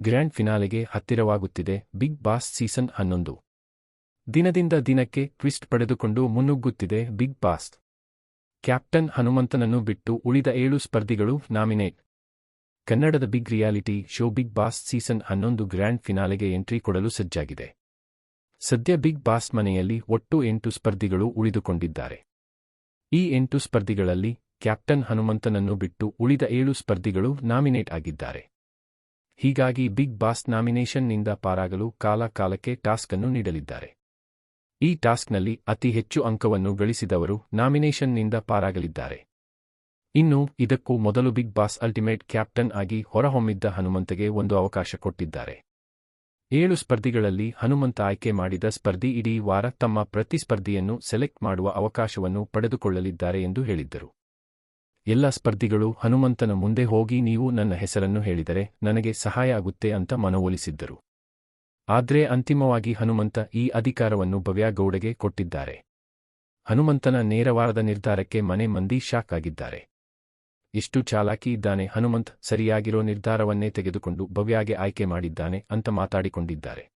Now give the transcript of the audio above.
Grand ಫಿನಾಲೆಗೆ ಹತ್ತಿರವಾಗುತ್ತಿದೆ big boss season ಹನ್ನೊಂದು. ದಿನದಿಂದ ದಿನಕ್ಕೆ ಟ್ವಿಸ್ಟ್ ಪಡೆದುಕೊಂಡು ಮುನ್ನುಗ್ಗುತ್ತಿದೆ ಬಿಗ್ ಬಾಸ್. ಕ್ಯಾಪ್ಟನ್ ಹನುಮಂತನನ್ನು ಬಿಟ್ಟು ಉಳಿದ ಏಳು ಸ್ಪರ್ಧಿಗಳು ನಾಮಿನೇಟ್. ಕನ್ನಡದ big reality show Bigg Boss season ಹನ್ನೊಂದು ಗ್ರ್ಯಾಂಡ್ ಫಿನಾಲೆಗೆ ಎಂಟ್ರಿ ಕೊಡಲು ಸಜ್ಜಾಗಿದೆ. ಸದ್ಯ ಬಿಗ್ ಬಾಸ್ ಮನೆಯಲ್ಲಿ ಒಟ್ಟು ಎಂಟು ಸ್ಪರ್ಧಿಗಳು ಉಳಿದುಕೊಂಡಿದ್ದಾರೆ. ಈ ಎಂಟು ಸ್ಪರ್ಧಿಗಳಲ್ಲಿ ಕ್ಯಾಪ್ಟನ್ ಹನುಮಂತನನ್ನು ಬಿಟ್ಟು ಉಳಿದ ಏಳು ಸ್ಪರ್ಧಿಗಳು ನಾಮಿನೇಟ್ ಆಗಿದ್ದಾರೆ. ಹೀಗಾಗಿ ಬಿಗ್ ಬಾಸ್ ನಾಮಿನೇಷನ್ನಿಂದ ಪಾರಾಗಲು ಕಾಲ ಕಾಲಕ್ಕೆ ಟಾಸ್ಕ್ ಅನ್ನು ನೀಡಲಿದ್ದಾರೆ. ಈ ಟಾಸ್ಕ್ನಲ್ಲಿ ಅತಿ ಹೆಚ್ಚು ಅಂಕವನ್ನು ಗಳಿಸಿದವರು ನಾಮಿನೇಷನ್ನಿಂದ ಪಾರಾಗಲಿದ್ದಾರೆ. ಇನ್ನು ಇದಕ್ಕೂ ಮೊದಲು ಬಿಗ್ ಬಾಸ್ ಅಲ್ಟಿಮೇಟ್ ಕ್ಯಾಪ್ಟನ್ ಆಗಿ ಹೊರಹೊಮ್ಮಿದ್ದ ಹನುಮಂತಗೆ ಒಂದು ಅವಕಾಶ ಕೊಟ್ಟಿದ್ದಾರೆ. ಏಳು ಸ್ಪರ್ಧಿಗಳಲ್ಲಿ ಹನುಮಂತ ಆಯ್ಕೆ ಮಾಡಿದ ಸ್ಪರ್ಧಿ ಇಡೀ ವಾರ ತಮ್ಮ ಪ್ರತಿಸ್ಪರ್ಧಿಯನ್ನು ಸೆಲೆಕ್ಟ್ ಮಾಡುವ ಅವಕಾಶವನ್ನು ಪಡೆದುಕೊಳ್ಳಲಿದ್ದಾರೆ ಎಂದು ಹೇಳಿದ್ದರು. ಎಲ್ಲ ಸ್ಪರ್ಧಿಗಳು ಹನುಮಂತನ ಮುಂದೆ ಹೋಗಿ ನೀವು ನನ್ನ ಹೆಸರನ್ನು ಹೇಳಿದರೆ ನನಗೆ ಸಹಾಯ ಆಗುತ್ತೆ ಅಂತ ಮನವೊಲಿಸಿದ್ದರು. ಆದ್ರೆ ಅಂತಿಮವಾಗಿ ಹನುಮಂತ ಈ ಅಧಿಕಾರವನ್ನು ಭವ್ಯಾಗೌಡಗೆ ಕೊಟ್ಟಿದ್ದಾರೆ. ಹನುಮಂತನ ನೇರವಾರದ ನಿರ್ಧಾರಕ್ಕೆ ಮನೆ ಮಂದಿ ಶಾಕ್ ಆಗಿದ್ದಾರೆ. ಎಷ್ಟು ಚಾಲಾಕಿ ಇದ್ದಾನೆ ಹನುಮಂತ್, ಸರಿಯಾಗಿರೋ ನಿರ್ಧಾರವನ್ನೇ ತೆಗೆದುಕೊಂಡು ಭವ್ಯಾಗೆ ಆಯ್ಕೆ ಮಾಡಿದ್ದಾನೆ ಅಂತ ಮಾತಾಡಿಕೊಂಡಿದ್ದಾರೆ.